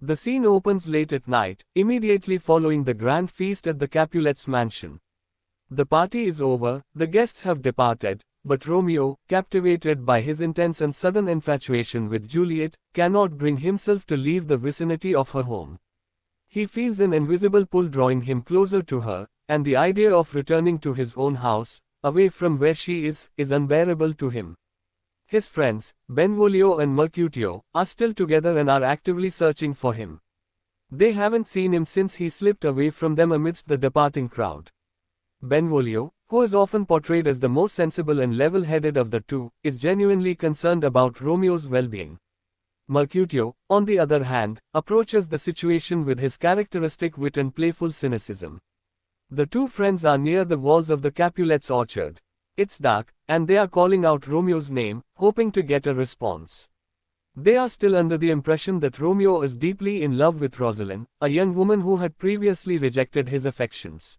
The scene opens late at night, immediately following the grand feast at the Capulets' mansion. The party is over, the guests have departed, but Romeo, captivated by his intense and sudden infatuation with Juliet, cannot bring himself to leave the vicinity of her home. He feels an invisible pull drawing him closer to her, and the idea of returning to his own house, away from where she is, is unbearable to him. His friends, Benvolio and Mercutio, are still together and are actively searching for him. They haven't seen him since he slipped away from them amidst the departing crowd. Benvolio, who is often portrayed as the most sensible and level-headed of the two, is genuinely concerned about Romeo's well-being. Mercutio, on the other hand, approaches the situation with his characteristic wit and playful cynicism. The two friends are near the walls of the Capulets' orchard. It's dark, and they are calling out Romeo's name, hoping to get a response. They are still under the impression that Romeo is deeply in love with Rosalind, a young woman who had previously rejected his affections.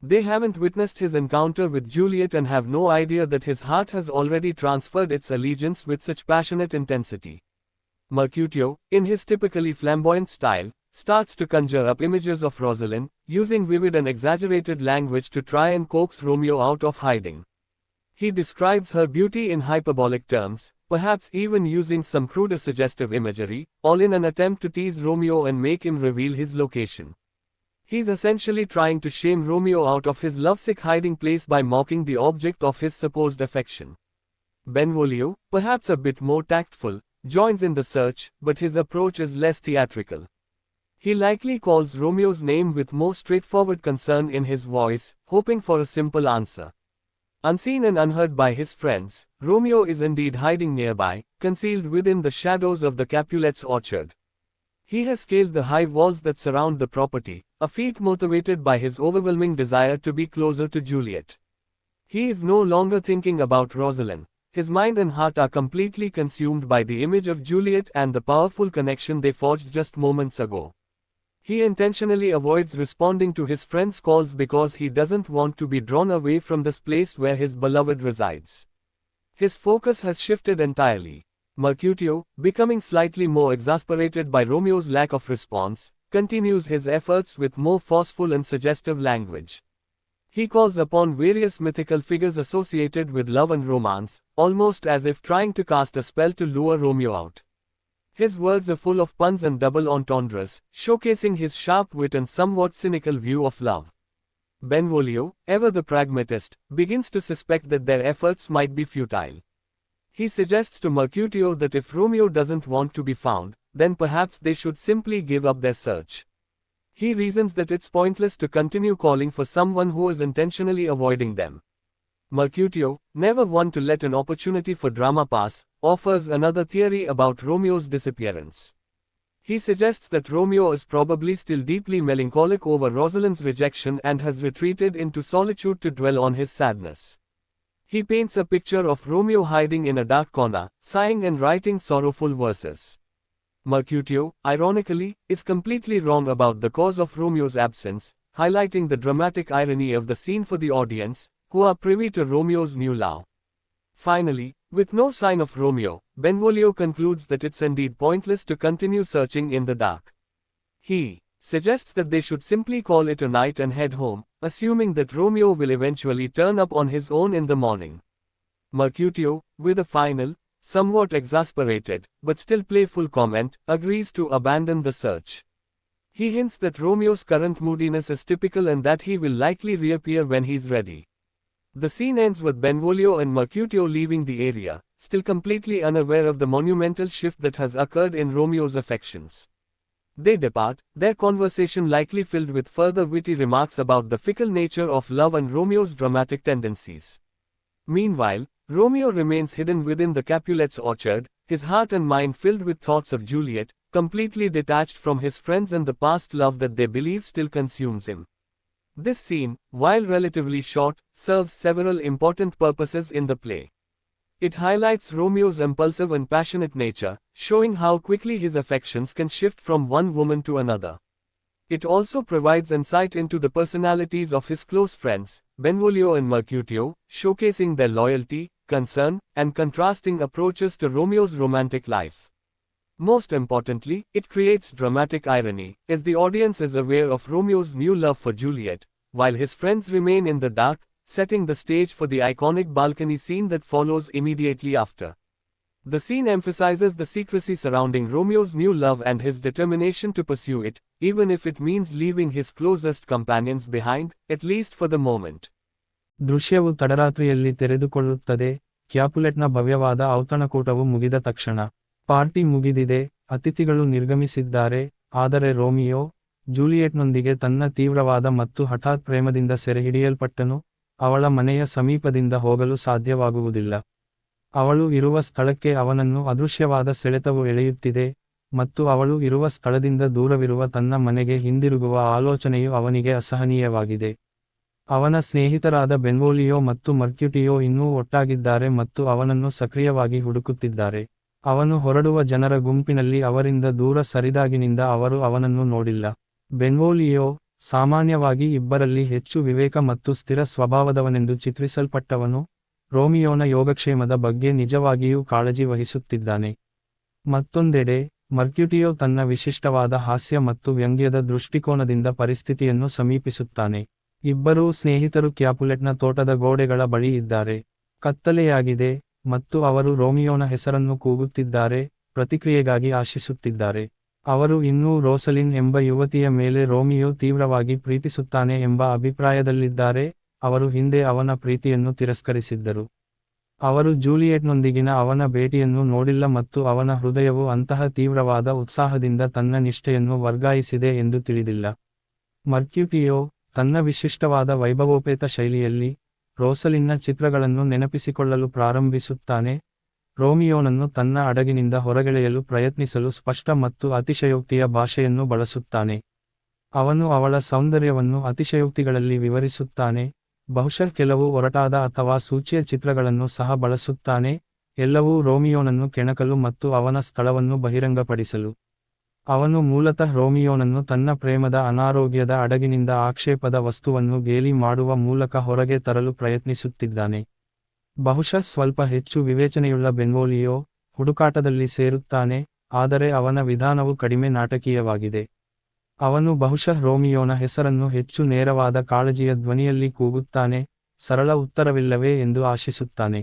They haven't witnessed his encounter with Juliet and have no idea that his heart has already transferred its allegiance with such passionate intensity. Mercutio, in his typically flamboyant style, starts to conjure up images of Rosalind, using vivid and exaggerated language to try and coax Romeo out of hiding. He describes her beauty in hyperbolic terms, perhaps even using some crude suggestive imagery, all in an attempt to tease Romeo and make him reveal his location. He's essentially trying to shame Romeo out of his lovesick hiding place by mocking the object of his supposed affection. Benvolio, perhaps a bit more tactful, joins in the search, but his approach is less theatrical. He likely calls Romeo's name with more straightforward concern in his voice, hoping for a simple answer. Unseen and unheard by his friends, Romeo is indeed hiding nearby, concealed within the shadows of the Capulets' orchard. He has scaled the high walls that surround the property, a feat motivated by his overwhelming desire to be closer to Juliet. He is no longer thinking about Rosalind. His mind and heart are completely consumed by the image of Juliet and the powerful connection they forged just moments ago. He intentionally avoids responding to his friends' calls because he doesn't want to be drawn away from this place where his beloved resides. His focus has shifted entirely. Mercutio, becoming slightly more exasperated by Romeo's lack of response, continues his efforts with more forceful and suggestive language. He calls upon various mythical figures associated with love and romance, almost as if trying to cast a spell to lure Romeo out. His words are full of puns and double entendres, showcasing his sharp wit and somewhat cynical view of love. Benvolio, ever the pragmatist, begins to suspect that their efforts might be futile. He suggests to Mercutio that if Romeo doesn't want to be found, then perhaps they should simply give up their search. He reasons that it's pointless to continue calling for someone who is intentionally avoiding them. Mercutio, never one to let an opportunity for drama pass, offers another theory about Romeo's disappearance. He suggests that Romeo is probably still deeply melancholic over Rosalind's rejection and has retreated into solitude to dwell on his sadness. He paints a picture of Romeo hiding in a dark corner, sighing and writing sorrowful verses. Mercutio, ironically, is completely wrong about the cause of Romeo's absence, highlighting the dramatic irony of the scene for the audience, who are privy to Romeo's new love. Finally, with no sign of Romeo, Benvolio concludes that it's indeed pointless to continue searching in the dark. He suggests that they should simply call it a night and head home, assuming that Romeo will eventually turn up on his own in the morning. Mercutio, with a final, somewhat exasperated, but still playful comment, agrees to abandon the search. He hints that Romeo's current moodiness is typical and that he will likely reappear when he's ready. The scene ends with Benvolio and Mercutio leaving the area, still completely unaware of the monumental shift that has occurred in Romeo's affections. They depart, their conversation likely filled with further witty remarks about the fickle nature of love and Romeo's dramatic tendencies. Meanwhile, Romeo remains hidden within the Capulets' orchard, his heart and mind filled with thoughts of Juliet, completely detached from his friends and the past love that they believe still consumes him. This scene, while relatively short, serves several important purposes in the play. It highlights Romeo's impulsive and passionate nature, showing how quickly his affections can shift from one woman to another. It also provides insight into the personalities of his close friends, Benvolio and Mercutio, showcasing their loyalty, concern, and contrasting approaches to Romeo's romantic life. Most importantly, it creates dramatic irony, as the audience is aware of Romeo's new love for Juliet, while his friends remain in the dark, setting the stage for the iconic balcony scene that follows immediately after. The scene emphasizes the secrecy surrounding Romeo's new love and his determination to pursue it, even if it means leaving his closest companions behind, at least for the moment. ದೃಶ್ಯವು ತಡರಾತ್ರಿಯಲ್ಲಿ ತೆರೆದುಕೊಳ್ಳುತ್ತದೆ ಕ್ಯಾಪುಲೆಟ್ನ ಭವ್ಯವಾದ ಔತಣಕೂಟವು ಮುಗಿದ ತಕ್ಷಣ party ಮುಗಿದಿದೆ, ಅತಿಥಿಗಳು ನಿರ್ಗಮಿಸಿದ್ದಾರೆ, ಆದರೆ Romeo ಜೂಲಿಯೆಟ್ನೊಂದಿಗೆ ತನ್ನ ತೀವ್ರವಾದ ಮತ್ತು ಹಠಾತ್ ಪ್ರೇಮದಿಂದ ಸೆರೆಹಿಡಿಯಲ್ಪಟ್ಟನು, ಅವಳ ಮನೆಯ ಸಮೀಪದಿಂದ ಹೋಗಲು ಸಾಧ್ಯವಾಗುವುದಿಲ್ಲ. ಅವಳು ಇರುವ ಸ್ಥಳಕ್ಕೆ ಅವನನ್ನು ಅದೃಶ್ಯವಾದ ಸೆಳೆತವು ಎಳೆಯುತ್ತಿದೆ, ಮತ್ತು ಅವಳು ಇರುವ ಸ್ಥಳದಿಂದ ದೂರವಿರುವ ತನ್ನ ಮನೆಗೆ ಹಿಂದಿರುಗುವ ಆಲೋಚನೆಯು ಅವನಿಗೆ ಅಸಹನೀಯವಾಗಿದೆ. ಅವನ ಸ್ನೇಹಿತರಾದ ಬೆನ್ವೋಲಿಯೋ ಮತ್ತು ಮರ್ಕ್ಯುಟಿಯೋ ಇನ್ನೂ ಒಟ್ಟಾಗಿದ್ದಾರೆ ಮತ್ತು ಅವನನ್ನು ಸಕ್ರಿಯವಾಗಿ ಹುಡುಕುತ್ತಿದ್ದಾರೆ. ಅವನು ಹೊರಡುವ ಜನರ ಗುಂಪಿನಲ್ಲಿ ಅವರಿಂದ ದೂರ ಸರಿದಾಗಿನಿಂದ ಅವರು ಅವನನ್ನು ನೋಡಿಲ್ಲ. ಬೆನ್ವೋಲಿಯೋ ಸಾಮಾನ್ಯವಾಗಿ ಇಬ್ಬರಲ್ಲಿ ಹೆಚ್ಚು ವಿವೇಕ ಮತ್ತು ಸ್ಥಿರ ಸ್ವಭಾವದವನೆಂದು ಚಿತ್ರಿಸಲ್ಪಟ್ಟವನು, ರೋಮಿಯೋನ ಯೋಗಕ್ಷೇಮದ ಬಗ್ಗೆ ನಿಜವಾಗಿಯೂ ಕಾಳಜಿ ವಹಿಸುತ್ತಿದ್ದಾನೆ. ಮತ್ತೊಂದೆಡೆ, ಮರ್ಕ್ಯುಟಿಯೋ ತನ್ನ ವಿಶಿಷ್ಟವಾದ ಹಾಸ್ಯ ಮತ್ತು ವ್ಯಂಗ್ಯದ ದೃಷ್ಟಿಕೋನದಿಂದ ಪರಿಸ್ಥಿತಿಯನ್ನು ಸಮೀಪಿಸುತ್ತಾನೆ. ಇಬ್ಬರೂ ಸ್ನೇಹಿತರು ಕ್ಯಾಪುಲೆಟ್ನ ತೋಟದ ಗೋಡೆಗಳ ಬಳಿ ಇದ್ದಾರೆ. ಕತ್ತಲೆಯಾಗಿದೆ ಮತ್ತು ಅವರು ರೋಮಿಯೋನ ಹೆಸರನ್ನು ಕೂಗುತ್ತಿದ್ದಾರೆ, ಪ್ರತಿಕ್ರಿಯೆಗಾಗಿ ಆಶಿಸುತ್ತಿದ್ದಾರೆ. ಅವರು ಇನ್ನೂ ರೋಸಲಿನ್ ಎಂಬ ಯುವತಿಯ ಮೇಲೆ ರೋಮಿಯೋ ತೀವ್ರವಾಗಿ ಪ್ರೀತಿಸುತ್ತಾನೆ ಎಂಬ ಅಭಿಪ್ರಾಯದಲ್ಲಿದ್ದಾರೆ, ಅವರು ಹಿಂದೆ ಅವನ ಪ್ರೀತಿಯನ್ನು ತಿರಸ್ಕರಿಸಿದ್ದರು. ಅವರು ಜೂಲಿಯೆಟ್ನೊಂದಿಗಿನ ಅವನ ಭೇಟಿಯನ್ನು ನೋಡಿಲ್ಲ ಮತ್ತು ಅವನ ಹೃದಯವು ಅಂತಹ ತೀವ್ರವಾದ ಉತ್ಸಾಹದಿಂದ ತನ್ನ ನಿಷ್ಠೆಯನ್ನು ವರ್ಗಾಯಿಸಿದೆ ಎಂದು ತಿಳಿದಿಲ್ಲ. ಮರ್ಕ್ಯುಟಿಯೋ ತನ್ನ ವಿಶಿಷ್ಟವಾದ ವೈಭವೋಪೇತ ಶೈಲಿಯಲ್ಲಿ ರೋಸಲಿನ್ನ ಚಿತ್ರಗಳನ್ನು ನೆನಪಿಸಿಕೊಳ್ಳಲು ಪ್ರಾರಂಭಿಸುತ್ತಾನೆ. ರೋಮಿಯೋನನ್ನು ತನ್ನ ಅಡಗಿನಿಂದ ಹೊರಗೆಳೆಯಲು ಪ್ರಯತ್ನಿಸಲು ಸ್ಪಷ್ಟ ಮತ್ತು ಅತಿಶಯೋಕ್ತಿಯ ಭಾಷೆಯನ್ನು ಬಳಸುತ್ತಾನೆ. ಅವನು ಅವಳ ಸೌಂದರ್ಯವನ್ನು ಅತಿಶಯೋಕ್ತಿಗಳಲ್ಲಿ ವಿವರಿಸುತ್ತಾನೆ. ಬಹುಶಃ ಕೆಲವು ಒರಟಾದ ಅಥವಾ ಸೂಚ್ಯ ಚಿತ್ರಗಳನ್ನು ಸಹ ಬಳಸುತ್ತಾನೆ. ಎಲ್ಲವೂ ರೋಮಿಯೋನನ್ನು ಕೆಣಕಲು ಮತ್ತು ಅವನ ಸ್ಥಳವನ್ನು ಬಹಿರಂಗಪಡಿಸಲು. ಅವನು ಮೂಲತಃ ರೋಮಿಯೋನನ್ನು ತನ್ನ ಪ್ರೇಮದ ಅನಾರೋಗ್ಯದ ಅಡಗಿನಿಂದ ಆಕ್ಷೇಪದ ವಸ್ತುವನ್ನು ಗೇಲಿ ಮಾಡುವ ಮೂಲಕ ಹೊರಗೆ ತರಲು ಪ್ರಯತ್ನಿಸುತ್ತಿದ್ದಾನೆ. ಬಹುಶಃ ಸ್ವಲ್ಪ ಹೆಚ್ಚು ವಿವೇಚನೆಯುಳ್ಳ ಬೆನ್ವೋಲಿಯೋ ಹುಡುಕಾಟದಲ್ಲಿ ಸೇರುತ್ತಾನೆ, ಆದರೆ ಅವನ ವಿಧಾನವು ಕಡಿಮೆ ನಾಟಕೀಯವಾಗಿದೆ. ಅವನು ಬಹುಶಃ ರೋಮಿಯೋನ ಹೆಸರನ್ನು ಹೆಚ್ಚು ನೇರವಾದ ಕಾಳಜಿಯ ಧ್ವನಿಯಲ್ಲಿ ಕೂಗುತ್ತಾನೆ, ಸರಳ ಉತ್ತರವಿಲ್ಲವೇ ಎಂದು ಆಶಿಸುತ್ತಾನೆ.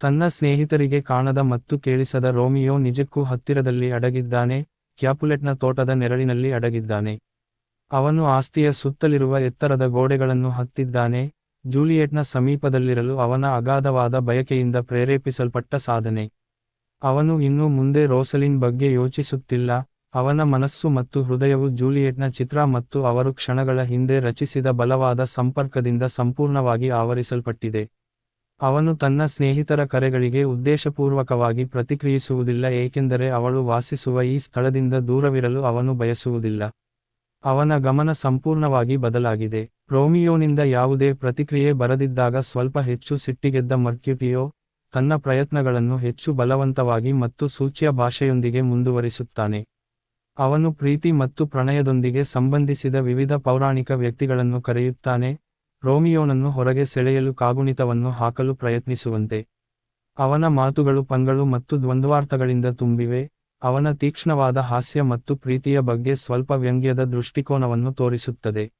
ತನ್ನ ಸ್ನೇಹಿತರಿಗೆ ಕಾಣದ ಮತ್ತು ಕೇಳಿಸದ ರೋಮಿಯೋ ನಿಜಕ್ಕೂ ಹತ್ತಿರದಲ್ಲಿ ಅಡಗಿದ್ದಾನೆ ಕ್ಯಾಪುಲೆಟ್ನ ತೋಟದ ನೆರಳಿನಲ್ಲಿ ಅಡಗಿದ್ದಾನೆ. ಅವನು ಆಸ್ತಿಯ ಸುತ್ತಲಿರುವ ಎತ್ತರದ ಗೋಡೆಗಳನ್ನು ಹತ್ತಿದ್ದಾನೆ. ಜೂಲಿಯೆಟ್ನ ಸಮೀಪದಲ್ಲಿರಲು ಅವನ ಅಗಾಧವಾದ ಬಯಕೆಯಿಂದ ಪ್ರೇರೇಪಿಸಲ್ಪಟ್ಟ ಸಾಧನೆ. ಅವನು ಇನ್ನೂ ಮುಂದೆ ರೋಸಲಿನ್ ಬಗ್ಗೆ ಯೋಚಿಸುತ್ತಿಲ್ಲ. ಅವನ ಮನಸ್ಸು ಮತ್ತು ಹೃದಯವು ಜೂಲಿಯೆಟ್ನ ಚಿತ್ರ ಮತ್ತು ಅವರು ಕ್ಷಣಗಳ ಹಿಂದೆ ರಚಿಸಿದ ಬಲವಾದ ಸಂಪರ್ಕದಿಂದ ಸಂಪೂರ್ಣವಾಗಿ ಆವರಿಸಲ್ಪಟ್ಟಿದೆ. ಅವನು ತನ್ನ ಸ್ನೇಹಿತರ ಕರೆಗಳಿಗೆ ಉದ್ದೇಶಪೂರ್ವಕವಾಗಿ ಪ್ರತಿಕ್ರಿಯಿಸುವುದಿಲ್ಲ ಏಕೆಂದರೆ ಅವಳು ವಾಸಿಸುವ ಈ ಸ್ಥಳದಿಂದ ದೂರವಿರಲು ಅವನು ಬಯಸುವುದಿಲ್ಲ. ಅವನ ಗಮನ ಸಂಪೂರ್ಣವಾಗಿ ಬದಲಾಗಿದೆ. ರೋಮಿಯೋನಿಂದ ಯಾವುದೇ ಪ್ರತಿಕ್ರಿಯೆ ಬರದಿದ್ದಾಗ ಸ್ವಲ್ಪ ಹೆಚ್ಚು ಸಿಟ್ಟಿಗೆದ್ದ ಮರ್ಕ್ಯುಟಿಯೋ ತನ್ನ ಪ್ರಯತ್ನಗಳನ್ನು ಹೆಚ್ಚು ಬಲವಂತವಾಗಿ ಮತ್ತು ಸೂಚ್ಯ ಭಾಷೆಯೊಂದಿಗೆ ಮುಂದುವರಿಸುತ್ತಾನೆ. ಅವನು ಪ್ರೀತಿ ಮತ್ತು ಪ್ರಣಯದೊಂದಿಗೆ ಸಂಬಂಧಿಸಿದ ವಿವಿಧ ಪೌರಾಣಿಕ ವ್ಯಕ್ತಿಗಳನ್ನು ಕರೆಯುತ್ತಾನೆ. ರೋಮಿಯೋನನ್ನು ಹೊರಗೆ ಸೆಳೆಯಲು ಕಾಗುಣಿತವನ್ನು ಹಾಕಲು ಪ್ರಯತ್ನಿಸುವಂತೆ. ಅವನ ಮಾತುಗಳು ಪಂಗಳು ಮತ್ತು ದ್ವಂದ್ವಾರ್ಥಗಳಿಂದ ತುಂಬಿವೆ, ಅವನ ತೀಕ್ಷ್ಣವಾದ ಹಾಸ್ಯ ಮತ್ತು ಪ್ರೀತಿಯ ಬಗ್ಗೆ ಸ್ವಲ್ಪ ವ್ಯಂಗ್ಯದ ದೃಷ್ಟಿಕೋನವನ್ನು ತೋರಿಸುತ್ತದೆ.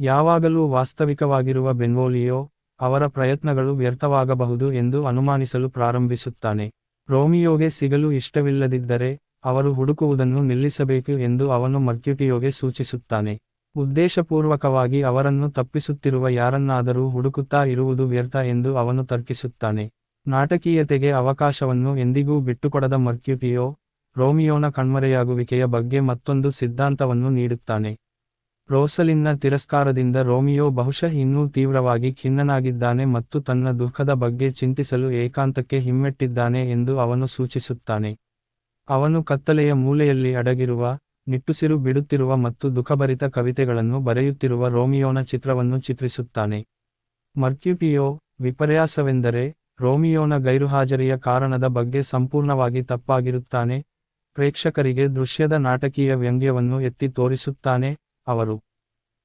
ಯಾವಾಗಲೂ ವಾಸ್ತವಿಕವಾಗಿರುವ ಬೆನ್ವೋಲಿಯೋ, ಅವರ ಪ್ರಯತ್ನಗಳು ವ್ಯರ್ಥವಾಗಬಹುದು ಎಂದು ಅನುಮಾನಿಸಲು ಪ್ರಾರಂಭಿಸುತ್ತಾನೆ. ರೋಮಿಯೋಗೆ ಸಿಗಲು ಇಷ್ಟವಿಲ್ಲದಿದ್ದರೆ, ಅವರು ಹುಡುಕುವುದನ್ನು ನಿಲ್ಲಿಸಬೇಕು ಎಂದು ಅವನು ಮರ್ಕ್ಯುಟಿಯೋಗೆ ಸೂಚಿಸುತ್ತಾನೆ. ಉದ್ದೇಶಪೂರ್ವಕವಾಗಿ ಅವರನ್ನು ತಪ್ಪಿಸುತ್ತಿರುವ ಯಾರನ್ನಾದರೂ ಹುಡುಕುತ್ತಾ ಇರುವುದು ವ್ಯರ್ಥ ಎಂದು ಅವನು ತರ್ಕಿಸುತ್ತಾನೆ. ನಾಟಕೀಯತೆಗೆ ಅವಕಾಶವನ್ನು ಎಂದಿಗೂ ಬಿಟ್ಟುಕೊಡದ ಮರ್ಕ್ಯುಟಿಯೋ, ರೋಮಿಯೋನ ಕಣ್ಮರೆಯಾಗುವಿಕೆಯ ಬಗ್ಗೆ ಮತ್ತೊಂದು ಸಿದ್ಧಾಂತವನ್ನು ನೀಡುತ್ತಾನೆ. ರೋಸಲಿನ್ನ ತಿರಸ್ಕಾರದಿಂದ ರೋಮಿಯೋ ಬಹುಶಃ ಇನ್ನೂ ತೀವ್ರವಾಗಿ ಖಿನ್ನನಾಗಿದ್ದಾನೆ ಮತ್ತು ತನ್ನ ದುಃಖದ ಬಗ್ಗೆ ಚಿಂತಿಸಲು ಏಕಾಂತಕ್ಕೆ ಹಿಮ್ಮೆಟ್ಟಿದ್ದಾನೆ ಎಂದು ಅವನು ಸೂಚಿಸುತ್ತಾನೆ. ಅವನು ಕತ್ತಲೆಯ ಮೂಲೆಯಲ್ಲಿ ಅಡಗಿರುವ ನಿಟ್ಟುಸಿರು ಬಿಡುತ್ತಿರುವ ಮತ್ತು ದುಃಖಭರಿತ ಕವಿತೆಗಳನ್ನು ಬರೆಯುತ್ತಿರುವ ರೋಮಿಯೋನ ಚಿತ್ರವನ್ನು ಚಿತ್ರಿಸುತ್ತಾನೆ. ಮರ್ಕ್ಯುಟಿಯೋ, ವಿಪರ್ಯಾಸವೆಂದರೆ ರೋಮಿಯೋನ ಗೈರುಹಾಜರಿಯ ಕಾರಣದ ಬಗ್ಗೆ ಸಂಪೂರ್ಣವಾಗಿ ತಪ್ಪಾಗಿರುತ್ತಾನೆ. ಪ್ರೇಕ್ಷಕರಿಗೆ ದೃಶ್ಯದ ನಾಟಕೀಯ ವ್ಯಂಗ್ಯವನ್ನು ಎತ್ತಿ ತೋರಿಸುತ್ತಾನೆ ಅವರು.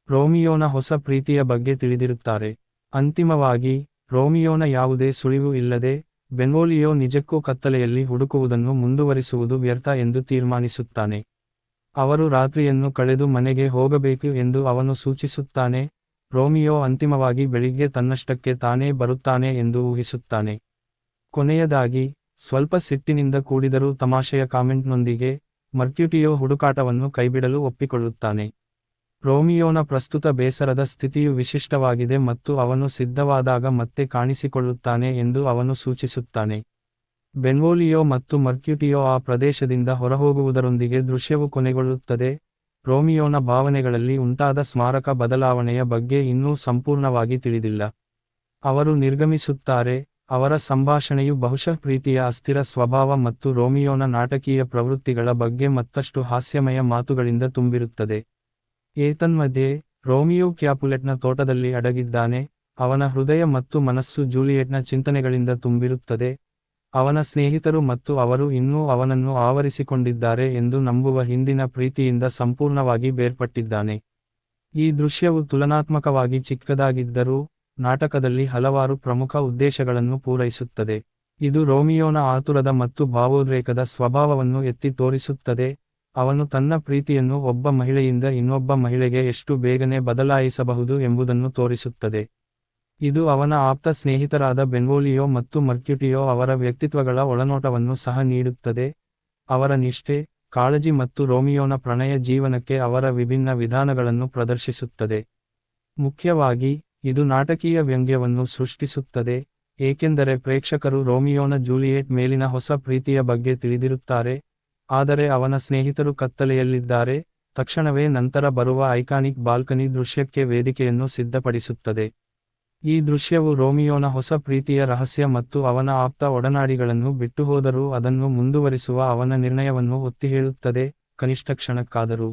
ರೋಮಿಯೋನ ಹೊಸ ಪ್ರೀತಿಯ ಬಗ್ಗೆ ತಿಳಿದಿರುತ್ತಾರೆ. ಅಂತಿಮವಾಗಿ, ರೋಮಿಯೋನ ಯಾವುದೇ ಸುಳಿವು ಇಲ್ಲದೆ ಬೆನ್ವೋಲಿಯೋ ನಿಜಕ್ಕೂ ಕತ್ತಲೆಯಲ್ಲಿ ಹುಡುಕುವುದನ್ನು ಮುಂದುವರಿಸುವುದು ವ್ಯರ್ಥ ಎಂದು ತೀರ್ಮಾನಿಸುತ್ತಾನೆ. ಅವರು ರಾತ್ರಿಯನ್ನು ಕಳೆದು ಮನೆಗೆ ಹೋಗಬೇಕು ಎಂದು ಅವನು ಸೂಚಿಸುತ್ತಾನೆ, ರೋಮಿಯೋ ಅಂತಿಮವಾಗಿ ಬೆಳಿಗ್ಗೆ ತನ್ನಷ್ಟಕ್ಕೆ ತಾನೇ ಬರುತ್ತಾನೆ ಎಂದು ಊಹಿಸುತ್ತಾನೆ. ಕೊನೆಯದಾಗಿ, ಸ್ವಲ್ಪ ಸಿಟ್ಟಿನಿಂದ ಕೂಡಿದರೂ ತಮಾಷೆಯ ಕಾಮೆಂಟ್ನೊಂದಿಗೆ, ಮರ್ಕ್ಯುಟಿಯೋ ಹುಡುಕಾಟವನ್ನು ಕೈಬಿಡಲು ಒಪ್ಪಿಕೊಳ್ಳುತ್ತಾನೆ. ರೋಮಿಯೋನ ಪ್ರಸ್ತುತ ಬೇಸರದ ಸ್ಥಿತಿಯು ವಿಶಿಷ್ಟವಾಗಿದೆ ಮತ್ತು ಅವನು ಸಿದ್ಧವಾದಾಗ ಮತ್ತೆ ಕಾಣಿಸಿಕೊಳ್ಳುತ್ತಾನೆ ಎಂದು ಅವನು ಸೂಚಿಸುತ್ತಾನೆ. ಬೆನ್ವೋಲಿಯೋ ಮತ್ತು ಮರ್ಕ್ಯುಟಿಯೋ ಆ ಪ್ರದೇಶದಿಂದ ಹೊರಹೋಗುವುದರೊಂದಿಗೆ ದೃಶ್ಯವು ಕೊನೆಗೊಳ್ಳುತ್ತದೆ. ರೋಮಿಯೋನ ಭಾವನೆಗಳಲ್ಲಿ ಉಂಟಾದ ಸ್ಮಾರಕ ಬದಲಾವಣೆಯ ಬಗ್ಗೆ ಇನ್ನೂ ಸಂಪೂರ್ಣವಾಗಿ ತಿಳಿದಿಲ್ಲ. ಅವರು ನಿರ್ಗಮಿಸುತ್ತಾರೆ, ಅವರ ಸಂಭಾಷಣೆಯು ಬಹುಶಃ ಪ್ರೀತಿಯ ಅಸ್ಥಿರ ಸ್ವಭಾವ ಮತ್ತು ರೋಮಿಯೋನ ನಾಟಕೀಯ ಪ್ರವೃತ್ತಿಗಳ ಬಗ್ಗೆ ಮತ್ತಷ್ಟು ಹಾಸ್ಯಮಯ ಮಾತುಗಳಿಂದ ತುಂಬಿರುತ್ತದೆ. ಏತನ್ಮಧ್ಯೆ, ರೋಮಿಯೋ ಕ್ಯಾಪುಲೆಟ್ನ ತೋಟದಲ್ಲಿ ಅಡಗಿದ್ದಾನೆ, ಅವನ ಹೃದಯ ಮತ್ತು ಮನಸ್ಸು ಜೂಲಿಯೆಟ್ನ ಚಿಂತನೆಗಳಿಂದ ತುಂಬಿರುತ್ತದೆ. ಅವನ ಸ್ನೇಹಿತರು ಮತ್ತು ಅವರು ಇನ್ನೂ ಅವನನ್ನು ಆವರಿಸಿಕೊಂಡಿದ್ದಾರೆ ಎಂದು ನಂಬುವ ಹಿಂದಿನ ಪ್ರೀತಿಯಿಂದ ಸಂಪೂರ್ಣವಾಗಿ ಬೇರ್ಪಟ್ಟಿದ್ದಾನೆ. ಈ ದೃಶ್ಯವು ತುಲನಾತ್ಮಕವಾಗಿ ಚಿಕ್ಕದಾಗಿದ್ದರೂ, ನಾಟಕದಲ್ಲಿ ಹಲವಾರು ಪ್ರಮುಖ ಉದ್ದೇಶಗಳನ್ನು ಪೂರೈಸುತ್ತದೆ. ಇದು ರೋಮಿಯೋನ ಆತುರದ ಮತ್ತು ಭಾವೋದ್ರೇಕದ ಸ್ವಭಾವವನ್ನು ಎತ್ತಿ ತೋರಿಸುತ್ತದೆ. ಅವನು ತನ್ನ ಪ್ರೀತಿಯನ್ನು ಒಬ್ಬ ಮಹಿಳೆಯಿಂದ ಇನ್ನೊಬ್ಬ ಮಹಿಳೆಗೆ ಎಷ್ಟು ಬೇಗನೆ ಬದಲಾಯಿಸಬಹುದು ಎಂಬುದನ್ನು ತೋರಿಸುತ್ತದೆ. ಇದು ಅವನ ಆಪ್ತ ಸ್ನೇಹಿತರಾದ ಬೆನ್ವೋಲಿಯೋ ಮತ್ತು ಮರ್ಕ್ಯುಟಿಯೋ ಅವರ ವ್ಯಕ್ತಿತ್ವಗಳ ಒಳನೋಟವನ್ನು ಸಹ ನೀಡುತ್ತದೆ. ಅವರ ನಿಷ್ಠೆ, ಕಾಳಜಿ ಮತ್ತು ರೋಮಿಯೋನ ಪ್ರಣಯ ಜೀವನಕ್ಕೆ ಅವರ ವಿಭಿನ್ನ ವಿಧಾನಗಳನ್ನು ಪ್ರದರ್ಶಿಸುತ್ತದೆ. ಮುಖ್ಯವಾಗಿ, ಇದು ನಾಟಕೀಯ ವ್ಯಂಗ್ಯವನ್ನು ಸೃಷ್ಟಿಸುತ್ತದೆ, ಏಕೆಂದರೆ ಪ್ರೇಕ್ಷಕರು ರೋಮಿಯೋನ ಜೂಲಿಯೆಟ್ ಮೇಲಿನ ಹೊಸ ಪ್ರೀತಿಯ ಬಗ್ಗೆ ತಿಳಿದಿರುತ್ತಾರೆ, ಆದರೆ ಅವನ ಸ್ನೇಹಿತರು ಕತ್ತಲೆಯಲ್ಲಿದ್ದಾರೆ, ತಕ್ಷಣವೇ ನಂತರ ಬರುವ ಐಕಾನಿಕ್ ಬಾಲ್ಕನಿ ದೃಶ್ಯಕ್ಕೆ ವೇದಿಕೆಯನ್ನು ಸಿದ್ಧಪಡಿಸುತ್ತದೆ. ಈ ದೃಶ್ಯವು ರೋಮಿಯೋನ ಹೊಸ ಪ್ರೀತಿಯ ರಹಸ್ಯ ಮತ್ತು ಅವನ ಆಪ್ತ ಒಡನಾಡಿಗಳನ್ನು ಬಿಟ್ಟುಹೋದರೂ ಅದನ್ನು ಮುಂದುವರಿಸುವ ಅವನ ನಿರ್ಣಯವನ್ನು ಒತ್ತಿಹೇಳುತ್ತದೆ, ಕನಿಷ್ಠ ಕ್ಷಣಕ್ಕಾದರೂ.